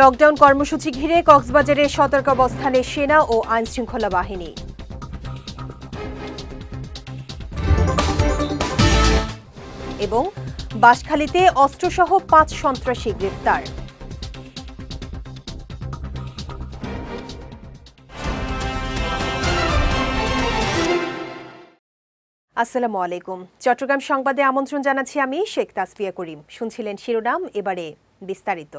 Lockdown কর্মসূচি ঘিরে কক্সবাজারে সতর্কাবস্থানে সেনা ও আইনশৃঙ্খলা বাহিনী। এবং বাঁশখালীতে অস্ত্রসহ পাঁচ সন্ত্রাসী গ্রেফতার। আসসালামু আলাইকুম। চট্টগ্রাম সংবাদে আমন্ত্রণ জানাচ্ছি আমি শেখ তাসফিয়া করিম। শুনছিলেন শিরোনাম, এবারে বিস্তারিত।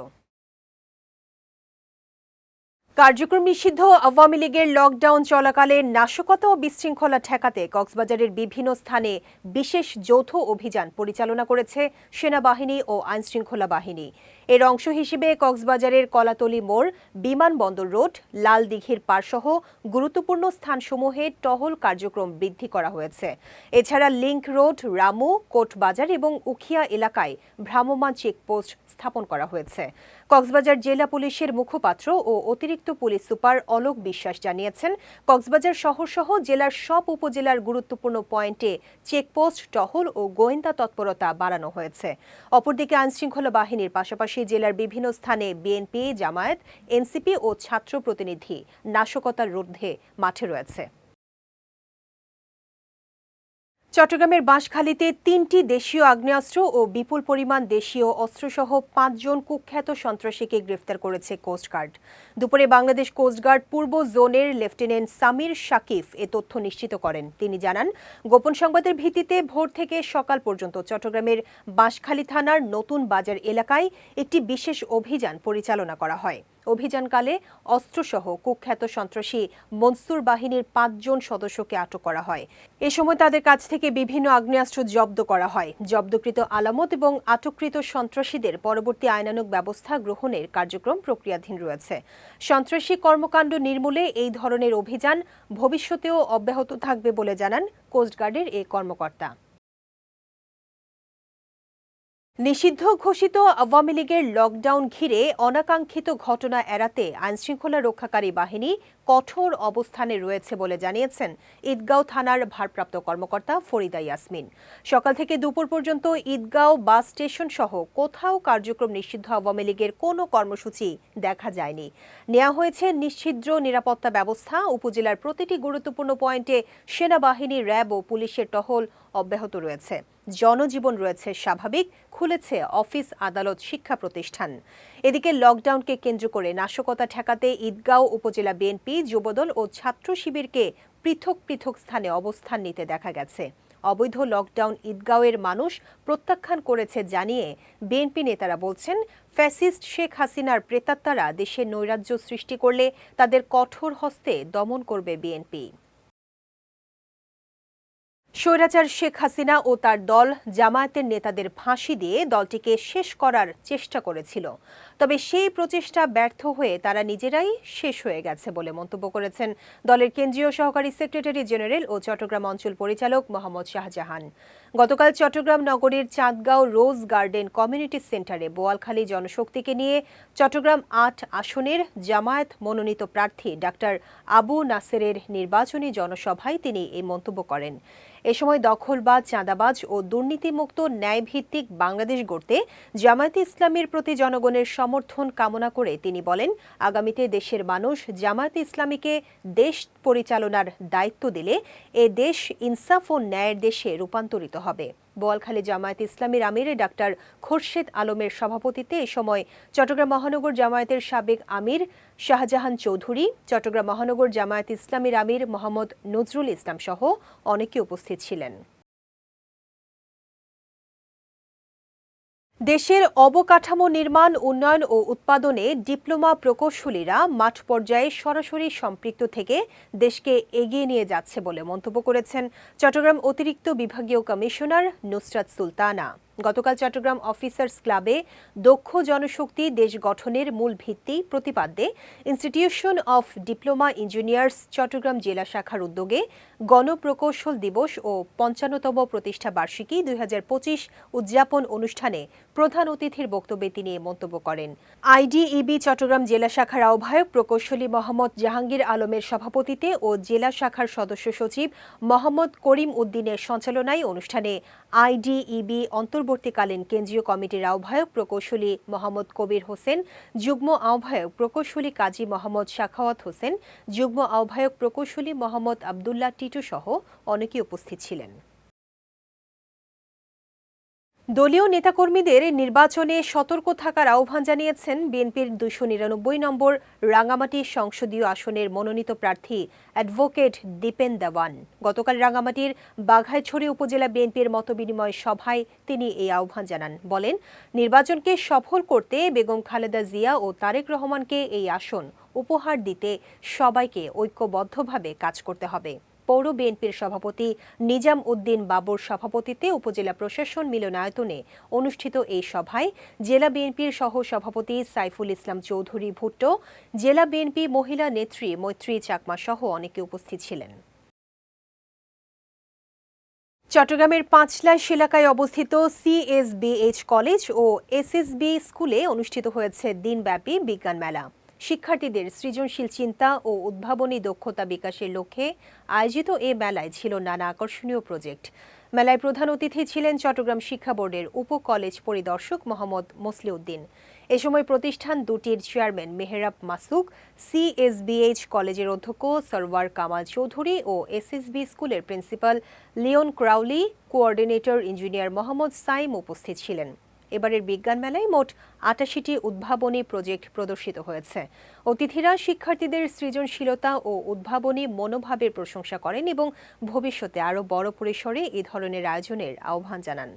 কার্যক্রম নিষিদ্ধ, আওয়ামী লীগের লকডাউন চলাকালে নাশকতা ও বিশৃঙ্খলা ঠেকাতে কক্সবাজারের বিভিন্ন স্থানে বিশেষ যৌথ অভিযান পরিচালনা করেছে সেনাবাহিনী ও আইনশৃঙ্খলা বাহিনী। এর অংশ হিসেবে কক্সবাজারের কলাতলি মোড়, বিমানবন্দর রোড, লাল দিঘির পারসহ গুরুত্বপূর্ণ স্থানসমূহে টহল কার্যক্রম বৃদ্ধি করা হয়েছে। এছাড়া লিংক রোড, রামু, কোটবাজার এবং উখিয়া এলাকায় ভ্রাম্যমাণ চেকপোস্ট স্থাপন করা হয়েছে। কক্সবাজার জেলা পুলিশের মুখপাত্র ও অতিরিক্ত পুলিশ সুপার অলোক বিশ্বাস জানিয়েছেন, কক্সবাজার শহর সহ জেলার সব উপজেলার গুরুত্বপূর্ণ পয়েন্টে চেকপোস্ট, টহল ও গোয়েন্দা তৎপরতা বাড়ানো হয়েছে। অপরদিকে আইনশৃঙ্খলা বাহিনীর পাশাপাশি জেলার বিভিন্ন স্থানে বিএনপি জামায়াত এনসিপি ও ছাত্র প্রতিনিধি নাশকতার রুদ্ধে মাঠে রয়েছে। চট্টগ্রামের বাঁশখালীতে তিনটি দেশীয় আগ্নেয়াস্ত্র ও বিপুল পরিমাণ দেশীয় অস্ত্রসহ পাঁচজন কুখ্যাত সন্ত্রাসীকে গ্রেফতার করেছে কোস্টগার্ড দুপুরে বাংলাদেশ কোস্টগার্ড পূর্ব জোনের লেফটেন্যান্ট সামির শাকিফ এ তথ্য নিশ্চিত করেন। তিনি জানান, গোপন সংবাদের ভিত্তিতে ভোর থেকে সকাল পর্যন্ত চট্টগ্রামের বাঁশখালী থানার নতুন বাজার এলাকায় একটি বিশেষ অভিযান পরিচালনা করা হয়। অভিযানকালে অস্ত্রসহ কুখ্যাত সন্ত্রাসী মনসুর বাহিনীর পাঁচজন সদস্যকে আটক করা হয়। এ সময় তাদের কাছ থেকে বিভিন্ন আগ্নেয়াস্ত্র জব্দ করা হয়। জব্দকৃত আলামত এবং আটককৃত সন্ত্রাসীদের পরবর্তী আইনানুগ ব্যবস্থা গ্রহণের কার্যক্রম প্রক্রিয়াধীন রয়েছে। সন্ত্রাসী কর্মকাণ্ড নির্মূলে এই ধরনের অভিযান ভবিষ্যতেও অব্যাহত থাকবে বলে জানান কোস্টগার্ডের এই কর্মকর্তা। নিষিদ্ধ ঘোষিত আওয়ামী লীগের লকডাউন ঘিরে অনাকাঙ্ক্ষিত ঘটনা এড়াতে আইনশৃঙ্খলা রক্ষাকারী বাহিনী কঠোর অবস্থানে রয়েছে বলে জানিয়েছেন ঈদগাঁও থানার ভারপ্রাপ্ত কর্মকর্তা ফরিদা ইয়াসমিন। সকাল থেকে দুপুর পর্যন্ত ঈদগাঁও বাস স্টেশন সহ কোথাও কার্যক্রম নিষিদ্ধ আওয়ামী লীগের কোনো কর্মসূচি দেখা যায়নি। নেওয়া হয়েছে নিশ্চিদ্র নিরাপত্তা ব্যবস্থা, উপজেলার প্রতিটি গুরুত্বপূর্ণ পয়েন্টে সেনাবাহিনী, র্যাব ও পুলিশের টহল অব্যাহত রয়েছে। জনজীবন রয়েছে স্বাভাবিক, খুলেছে অফিস, আদালত, শিক্ষা প্রতিষ্ঠান। এদিকে লকডাউনকে কেন্দ্র করে নাশকতা ঠেকাতে ঈদগাঁও উপজেলা বিএনপি, যুবদল ও ছাত্র শিবিরকে পৃথক পৃথক স্থানে অবস্থান নিতে দেখা গেছে। অবৈধ লকডাউন ঈদগাঁওয়ের মানুষ প্রত্যাখ্যান করেছে জানিয়ে বিএনপি নেতারা বলছেন, ফ্যাসিস্ট শেখ হাসিনার প্রেতাত্মারা দেশে নৈরাজ্য সৃষ্টি করলে তাদের কঠোর হস্তে দমন করবে বিএনপি। স্বৈরাচার শেখ হাসিনা ও তার দল জামায়াতের নেতাদের ফাঁসি দিয়ে দলটিকে শেষ করার চেষ্টা করেছিল। তবে সেই প্রচেষ্টা ব্যর্থ হয়ে তারা নিজেরাই শেষ হয়ে গেছে বলে মন্তব্য করেছেন দলের কেন্দ্রীয় সহকারী সেক্রেটারি জেনারেল ও চট্টগ্রাম অঞ্চল পরিচালক মোহাম্মদ শাহজাহান। গতকাল চট্টগ্রাম নগরীর চাঁদগাঁও রোজ গার্ডেন কমিউনিটি সেন্টারে বোয়ালখালী জনশক্তিকে নিয়ে চট্টগ্রাম আট আসনের জামায়াত মনোনীত প্রার্থী ডাক্তার আবু নাসেরের নির্বাচনী জনসভায় তিনি এই মন্তব্য করেন। এ সময় দখলবাজ চাঁদাবাজ ও দুর্নীতিমুক্ত ন্যায়ভিত্তিক বাংলাদেশ গড়তে জামায়াতে ইসলামীর প্রতি জনগণের সমর্থন কামনা করে তিনি বলেন, আগামীতে দেশের মানুষ জামায়াতে ইসলামীকে দেশ পরিচালনার দায়িত্ব দিলে এ দেশ ইনসাফ ও ন্যায়ের দেশে রূপান্তরিত হবে। বোয়ালখালী জামায়াত ইসলামীর আমির ডাক্তার খোরশেদ আলমের সভাপতিত্বে এ সময় চট্টগ্রাম মহানগর জামায়াতের সাবেক আমির শাহজাহান চৌধুরী, চট্টগ্রাম মহানগর জামায়াত ইসলামীর আমির মোহাম্মদ নজরুল ইসলাম সহ অনেকে উপস্থিত ছিলেন। দেশের অবকাঠামো নির্মাণ, উন্নয়ন ও উৎপাদনে ডিপ্লোমা প্রকৌশলীরা মাঠ পর্যায়ে সরাসরি সম্পৃক্ত থেকে দেশকে এগিয়ে নিয়ে যাচ্ছে বলে মন্তব্য করেছেন চট্টগ্রাম অতিরিক্ত বিভাগীয় কমিশনার নুসরাত সুলতানা। গতকাল চট্টগ্রাম অফিসার্স ক্লাবে দক্ষ জনশক্তি, দেশ গঠনের মূল ভিত্তি প্রতিপাদ্যে institution of diploma engineers Chattogram জেলা শাখার উদ্যোগে গণপ্রকৌশল দিবস ও পঞ্চান্নতম প্রতিষ্ঠা বার্ষিকী দুই হাজার পঁচিশ উদযাপন অনুষ্ঠানে প্রধান অতিথির বক্তব্যে তিনি মন্তব্য করেন। আইডিইবি চট্টগ্রাম জেলা শাখার আহ্বায়ক প্রকৌশলী মোহাম্মদ জাহাঙ্গীর আলমের সভাপতিতে ও জেলা শাখার সদস্য সচিব মোহাম্মদ করিম উদ্দিনের সঞ্চালনায় অনুষ্ঠানে আইডিইবি অন্তর্বর্তীকালীন কেন্দ্রীয় কমিটির আহ্বায়ক প্রকৌশলী মোহাম্মদ কবির হোসেন, যুগ্ম আহ্বায়ক প্রকৌশলী কাজী মোহাম্মদ শাখাওয়াত হোসেন, যুগ্ম আহ্বায়ক প্রকৌশলী মোহাম্মদ আবদুল্লাহ টিটু সহ অনেকে উপস্থিত ছিলেন। দলীয় নেতাকর্মীদের নির্বাচনে সতর্ক থাকার আহ্বান জানিয়েছেন বিএনপির দুশো নিরানব্বই নম্বর রাঙামাটি সংসদীয় আসনের মনোনীত প্রার্থী অ্যাডভোকেট দীপেন দেওয়ান। গতকাল রাঙামাটির বাঘাইছড়ি উপজেলা বিএনপির মতবিনিময় সভায় তিনি এই আহ্বান জানান। বলেন, নির্বাচনকে সফল করতে বেগম খালেদা জিয়া ও তারেক রহমানকে এই আসন উপহার দিতে সবাইকে ঐক্যবদ্ধভাবে কাজ করতে হবে। পৌর বিএনপির সভাপতি নিজাম উদ্দিন বাবুর সভাপতিত্বে উপজেলা প্রশাসন মিলনায়তনে অনুষ্ঠিত এই সভায় জেলা বিএনপির সহ সভাপতি সাইফুল ইসলাম চৌধুরী ভুট্টো, জেলা বিএনপি মহিলা নেত্রী মৈত্রী চাকমা সহ অনেকে উপস্থিত ছিলেন। চট্টগ্রামের পাঁচলাই এলাকায় অবস্থিত সিএসবিএইচ কলেজ ও এসএসবি স্কুলে অনুষ্ঠিত হয়েছে দিনব্যাপী বিজ্ঞান মেলা। শিক্ষার্থীদের সৃজনশীল চিন্তা ও উদ্ভাবনী দক্ষতা বিকাশের লক্ষ্যে আয়োজিত এ মেলায় ছিল নানা আকর্ষণীয় প্রজেক্ট। মেলায় প্রধান অতিথি ছিলেন চট্টগ্রাম শিক্ষা বোর্ডের উপ কলেজ পরিদর্শক মোহাম্মদ মসলিউদ্দিন। এ সময় প্রতিষ্ঠান দুটির চেয়ারম্যান মেহরাব মাসুক সিএসবিএইচ কলেজের অধ্যক্ষ সরওয়ার কামাল চৌধুরী ও এসএসবি স্কুলের principal Leon Crowley, coordinator engineer Mohammad Saim উপস্থিত ছিলেন। এবারের বিজ্ঞান মেলায় মোট আটাশিটি উদ্ভাবনী প্রজেক্ট প্রদর্শিত হয়েছে। অতিথিরা শিক্ষার্থীদের সৃজনশীলতা ও উদ্ভাবনী মনোভাবের প্রশংসা করেন এবং ভবিষ্যতে আরও বড় পরিসরে এ ধরনের আয়োজনের আহ্বান জানান।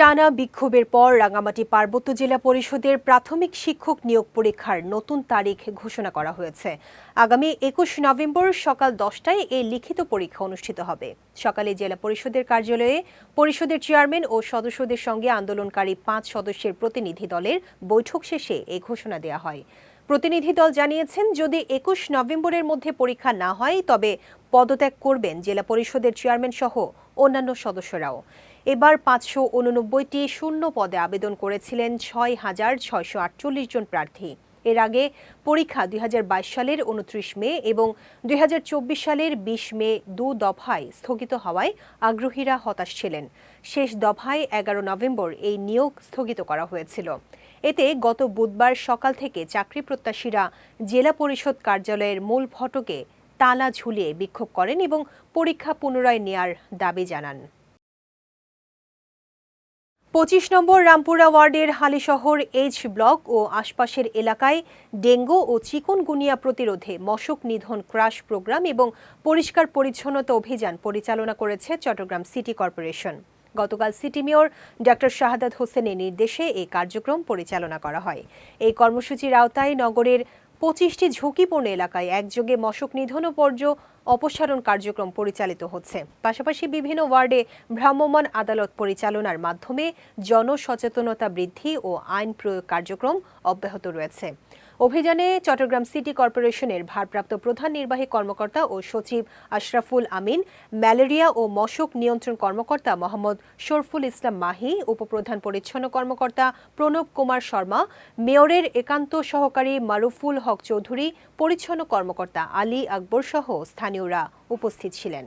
টানা বিক্ষোভের পর রাঙামাটি পার্বত্য জেলা পরিষদের প্রাথমিক শিক্ষক নিয়োগ পরীক্ষার নতুন তারিখ ঘোষণা করা হয়েছে। আগামী একুশ নভেম্বর সকাল দশটায় এই লিখিত পরীক্ষা অনুষ্ঠিত হবে। সকালে জেলা পরিষদের কার্যালয়ে পরিষদের চেয়ারম্যান ও সদস্যদের সঙ্গে আন্দোলনকারী পাঁচ সদস্যের প্রতিনিধি দলের বৈঠক শেষে এই ঘোষণা দেওয়া হয়। প্রতিনিধি দল জানিয়েছেন, যদি একুশ নভেম্বরের মধ্যে পরীক্ষা না হয়, তবে পদত্যাগ করবেন জেলা পরিষদের চেয়ারম্যান সহ অন্যান্য সদস্যরাও। এবার পাঁচশো উননব্বইটি শূন্য পদে আবেদন করেছিলেন ছয় হাজার ছয়শো আটচল্লিশ জন প্রার্থী। এর আগে পরীক্ষা দুই হাজার বাইশ সালের উনত্রিশ মে এবং দুই হাজার চব্বিশ সালের বিশ মে দু দফায় স্থগিত হওয়ায় আগ্রহীরা হতাশ ছিলেন। শেষ দফায় এগারো নভেম্বর এই নিয়োগ স্থগিত করা হয়েছিল। এতে গত বুধবার সকাল থেকে চাকরি প্রত্যাশীরা জেলা পরিষদ কার্যালয়ের মূল ফটকে তালা ঝুলিয়ে বিক্ষোভ করেন এবং পরীক্ষা পুনরায় নেয়ার দাবি জানান। পঁচিশ নম্বর রামপুরা ওয়ার্ডের হালিশহর এইচ ব্লক ও আশপাশের এলাকায় ডেঙ্গু ও চিকনগুনিয়া প্রতিরোধে মশক নিধন ক্রাশ প্রোগ্রাম এবং পরিষ্কার পরিচ্ছন্নতা অভিযান পরিচালনা করেছে চট্টগ্রাম সিটি কর্পোরেশন। গতকাল সিটি মেয়র ডক্টর শাহাদাত হোসেনের নির্দেশে এই কার্যক্রম পরিচালনা করা হয়। এই কর্মসূচির আওতায় নগরের পঁচিশটি ঝুঁকিপূর্ণ এলাকায় একযোগে মশক নিধন ও পর্য অপসারণ কার্যক্রম পরিচালিত হচ্ছে। পাশাপাশি বিভিন্ন ওয়ার্ডে ভ্রাম্যমান আদালত পরিচালনার মাধ্যমে জনসচেতনতা বৃদ্ধি ও আইন প্রয়োগ কার্যক্রম অব্যাহত রয়েছে। অভিযানে চট্টগ্রাম সিটি কর্পোরেশনের ভারপ্রাপ্ত প্রধান নির্বাহী কর্মকর্তা ও সচিব আশরাফুল আমিন, ম্যালেরিয়া ও মশক নিয়ন্ত্রণ কর্মকর্তা মোহাম্মদ শরফুল ইসলাম মাহি, উপপ্রধান পরিচ্ছন্ন কর্মকর্তা প্রণব কুমার শর্মা, মেয়রের একান্ত সহকারী মারুফুল হক চৌধুরী, পরিচ্ছন্ন কর্মকর্তা আলী আকবর সহ স্থানীয়রা উপস্থিত ছিলেন।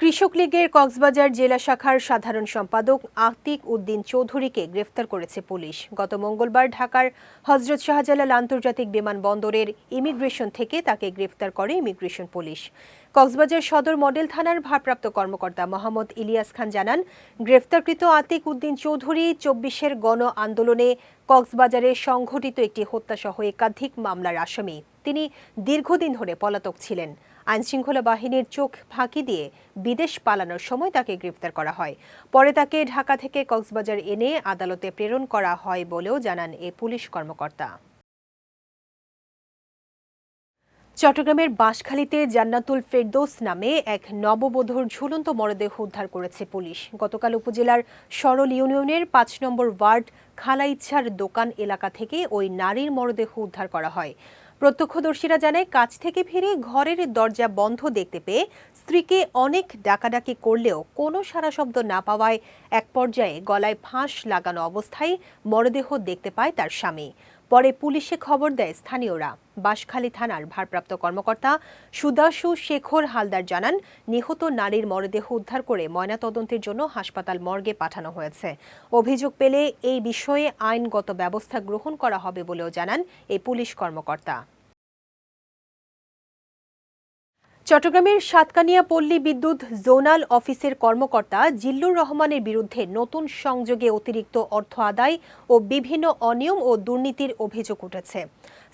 কৃষক লীগের কক্সবাজার জেলা শাখার সাধারণ সম্পাদক আতিক উদ্দিন চৌধুরীকে গ্রেফতার করেছে পুলিশ। গত মঙ্গলবার ঢাকার হজরত শাহজালাল আন্তর্জাতিক বিমানবন্দরের ইমিগ্রেশন থেকে তাকে গ্রেফতার করে ইমিগ্রেশন পুলিশ। কক্সবাজার সদর মডেল থানার ভারপ্রাপ্ত কর্মকর্তা মোহাম্মদ ইলিয়াস খান জানান, গ্রেফতারকৃত আতিক উদ্দিন চৌধুরী চব্বিশের গণ আন্দোলনে কক্সবাজারে সংঘটিত একটি হত্যাসহ একাধিক মামলার আসামি। তিনি দীর্ঘদিন ধরে পলাতক ছিলেন। আইনশৃঙ্খলা বাহিনীর চোখ ফাঁকি দিয়ে বিদেশ পালানোর সময় তাকে গ্রেফতার করা হয়। পরে তাকে ঢাকা থেকে কক্সবাজার এনে আদালতে প্রেরণ করা হয় বলেও জানান এ পুলিশ কর্মকর্তা। চট্টগ্রামের বাঁশখালীতে জান্নাতুল ফেরদৌস নামে এক নববধূর ঝুলন্ত মরদেহ উদ্ধার করেছে পুলিশ। গতকাল উপজেলার সরল ইউনিয়নের পাঁচ নম্বর ওয়ার্ড খালাইচ্ছার দোকান এলাকা থেকে ওই নারীর মরদেহ উদ্ধার করা হয়। প্রত্যক্ষদর্শীরা জানায়, কাছ থেকে ফিরে ঘরের দরজা বন্ধ দেখতে পেয়ে স্ত্রীকে অনেক ডাকাডাকি করলেও কোনো সারা শব্দ না পাওয়ায় এক পর্যায়ে গলায় ফাঁস লাগানো অবস্থায় মরদেহ দেখতে পায় তার স্বামী। পরে পুলিশে খবর দেয় স্থানীয়রা। বাঁশখালী থানার ভারপ্রাপ্ত কর্মকর্তা সুদাসু শেখর হালদার জানান, নিহত নারীর মরদেহ উদ্ধার করে ময়নাতদন্তের জন্য হাসপাতাল মর্গে পাঠানো হয়েছে। অভিযোগ পেলে এই বিষয়ে আইনগত ব্যবস্থা গ্রহণ করা হবে বলেও জানান এই পুলিশ কর্মকর্তা। চট্টগ্রামের সাতকানিয়া পল্লী বিদ্যুৎ জোনাল অফিসের কর্মকর্তা জিল্লুর রহমানের বিরুদ্ধে নতুন সংযোগে অতিরিক্ত অর্থ আদায় ও বিভিন্ন অনিয়ম ও দুর্নীতির অভিযোগ উঠেছে।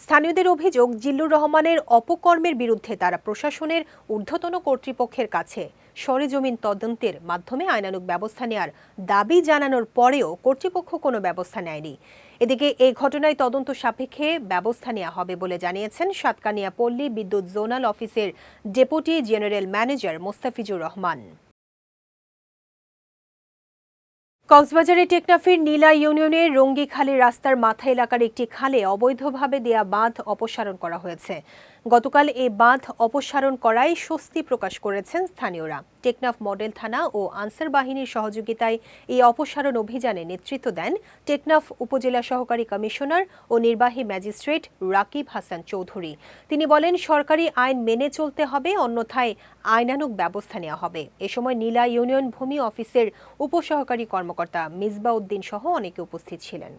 স্থানীয়দের অভিযোগ, জিল্লুর রহমানের অপকর্মের বিরুদ্ধে তারা প্রশাসনের ঊর্ধ্বতন কর্তৃপক্ষের কাছে সরেজমিন তদন্তের মাধ্যমে আইনানুগ ব্যবস্থা নেওয়ার দাবি জানানোর পরেও কর্তৃপক্ষ কোনো ব্যবস্থা নেয়নি। এদিকে এই ঘটনায় তদন্ত সাপেক্ষে ব্যবস্থা নেওয়া হবে বলে জানিয়েছেন সাতকানিয়া পল্লী বিদ্যুৎ জোনাল অফিসের deputy general manager Mostafizur Rahman. কক্সবাজারের টেকনাফের নীলা ইউনিয়নের রঙ্গিখালী রাস্তার মাথা এলাকার একটি খালে অবৈধভাবে দেয়া বাঁধ অপসারণ করা হয়েছে। গতকাল এই বাঁধ অপসারণ করায় স্বস্তি প্রকাশ করেছেন স্থানীয়রা। টেকনাফ মডেল থানা ও আনসার বাহিনীর সহযোগিতায় এই অপসারণ অভিযানে নেতৃত্ব দেন টেকনাফ উপজেলা সহকারী কমিশনার ও নির্বাহী ম্যাজিস্ট্রেট রাকিব হাসান চৌধুরী। তিনি বলেন, সরকারি আইন মেনে চলতে হবে, অন্যথায় আইনানুগ ব্যবস্থা নেওয়া হবে। এ সময় নীলা ইউনিয়ন ভূমি অফিসের উপসহকারী কর্মকর্তা মিসবা উদ্দিন সহ অনেকে উপস্থিত ছিলেন।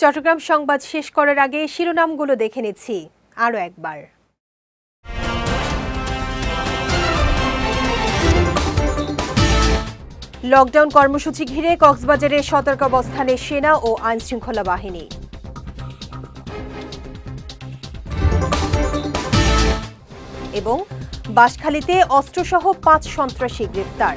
চট্টগ্রাম সংবাদ শেষ করার আগে শিরোনামগুলো দেখে নিচ্ছি। আরও একবার। লকডাউন কর্মসূচি ঘিরে কক্সবাজারে সতর্কাবস্থানে সেনা ও আইনশৃঙ্খলা বাহিনী। এবং বাঁশখালীতে অস্ত্রসহ পাঁচ সন্ত্রাসী গ্রেফতার।